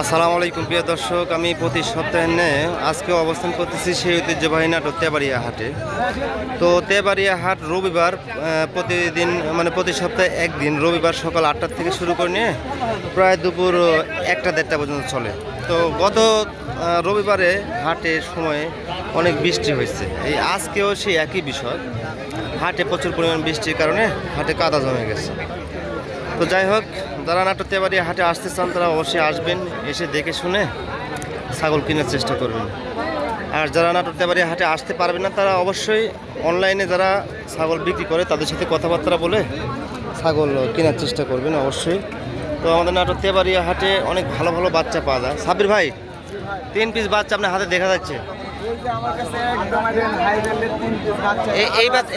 আসসালামু আলাইকুম, প্রিয় দর্শক। আমি প্রতি সপ্তাহে আজকে অবস্থান করতেছি সেই ঐতিহ্যবাহী নাটক তেবাড়িয়া হাটে। তো তেবাড়িয়া হাট রবিবার প্রতিদিন মানে প্রতি সপ্তাহে একদিন, রবিবার সকাল আটটার থেকে শুরু করে নিয়ে প্রায় দুপুর একটা দেড়টা পর্যন্ত চলে। তো গত রবিবারে হাটের সময়ে অনেক বৃষ্টি হয়েছে। এই আজকেও সেই একই বিষয়। হাটে প্রচুর পরিমাণ বৃষ্টির কারণে হাটে কাদা জমে গেছে। তো যাই হোক, যারা নাটকতে বাড়ি হাটে আসতে চান, তারা অবশ্যই আসবেন, এসে দেখে শুনে ছাগল কেনার চেষ্টা করবেন। আর যারা নাটকতে বাড়ি হাটে আসতে পারবেন না, তারা অবশ্যই অনলাইনে যারা ছাগল বিক্রি করে, তাদের সাথে কথাবার্তা বলে ছাগল কেনার চেষ্টা করবেন অবশ্যই। তো আমাদের নাটকতে বাড়ি হাটে অনেক ভালো ভালো বাচ্চা পাওয়া যায়। সাবির ভাই, তিন পিস বাচ্চা আপনার হাতে দেখা যাচ্ছে।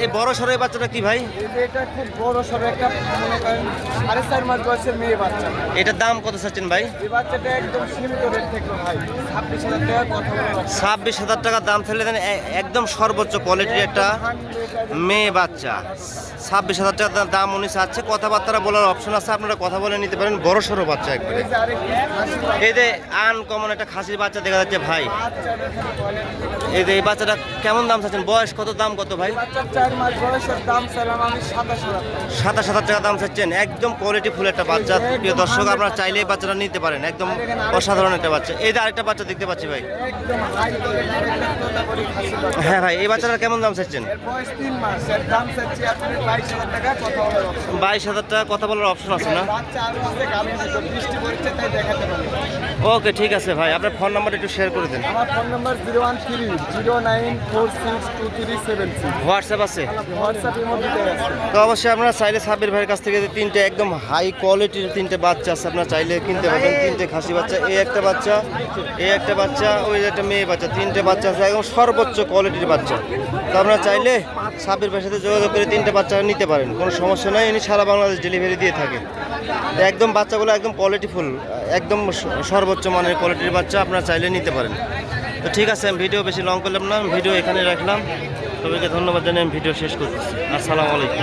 এই বড় বাচ্চাটা কি ভাই? এটা খুব বড় সড়ো একটা মনে করেন সাড়ে চার মাস বয়সের মেয়ে বাচ্চা। এটার দাম কত চাচ্ছেন ভাই? এই বাচ্চাটা একদম সীমিত রেট থাকল ভাই। ছাব্বিশ হাজার টাকা কথা ছাব্বিশ হাজার টাকার দাম ফেলে দেন একদম সর্বোচ্চ কোয়ালিটির একটা মেয়ে বাচ্চা। ছাব্বিশ হাজার টাকা দাম উনি চাচ্ছে। কথাবার্তা বলার অপশন আছে আপনারা কথা বলে নিতে পারেন। বড় সড়ো বাচ্চা একবারে। এই যে আনকমন একটা খাসির বাচ্চা দেখা যাচ্ছে ভাই। এই যে এই বাচ্চাটা কেমন দাম চাচ্ছেন? বয়স কত দাম কত ভাই? সাতাশ হাজার টাকা। দাম চাচ্ছেন। একদম কোয়ালিটি ফুল একটা বাচ্চা। প্রিয় দর্শক আপনারা চাইলে এই বাচ্চাটা নিতে পারেন। একদম অসাধারণ একটা বাচ্চা। এই যে আরেকটা বাচ্চা দেখতে পাচ্ছি ভাই। হ্যাঁ ভাই এই বাচ্চাটার কেমন দাম চাচ্ছেন? বাইশ হাজার টাকা কথা বলার অপশন আছে। না? ওকে ঠিক আছে ভাই। আপনার ফোন নাম্বার একটু শেয়ার করে দেন। আমার phone number zero one three zero nine four six two three seven six WhatsApp আছে। হোয়াটসঅ্যাপের মধ্যে তো অবশ্যই আপনারা চাইলে সাবির ভাইয়ের কাছ থেকে তিনটে একদম হাই কোয়ালিটির তিনটে বাচ্চা আছে আপনারা চাইলে কিনতে পারবেন। তিনটে খাসি বাচ্চা এই একটা বাচ্চা এই একটা বাচ্চা ওই একটা মেয়ে বাচ্চা তিনটে বাচ্চা আছে একদম সর্বোচ্চ কোয়ালিটির বাচ্চা। তো আপনারা চাইলে সাবির ভাইয়ের সাথে যোগাযোগ করে তিনটে বাচ্চা নিতে পারেন কোনো সমস্যা নাই ইনি সারা বাংলাদেশ ডেলিভারি দিয়ে থাকে। একদম বাচ্চাগুলো একদম কোয়ালিটিফুল একদম সর্বোচ্চ মানের কোয়ালিটির বাচ্চা আপনারা চাইলে নিতে পারেন। তো ঠিক আছে, আমি ভিডিও বেশি লং করলাম না ভিডিও এখানে রাখলাম। সবাইকে ধন্যবাদ জানিয়ে আমি ভিডিও শেষ করছি আসসালামু আলাইকুম।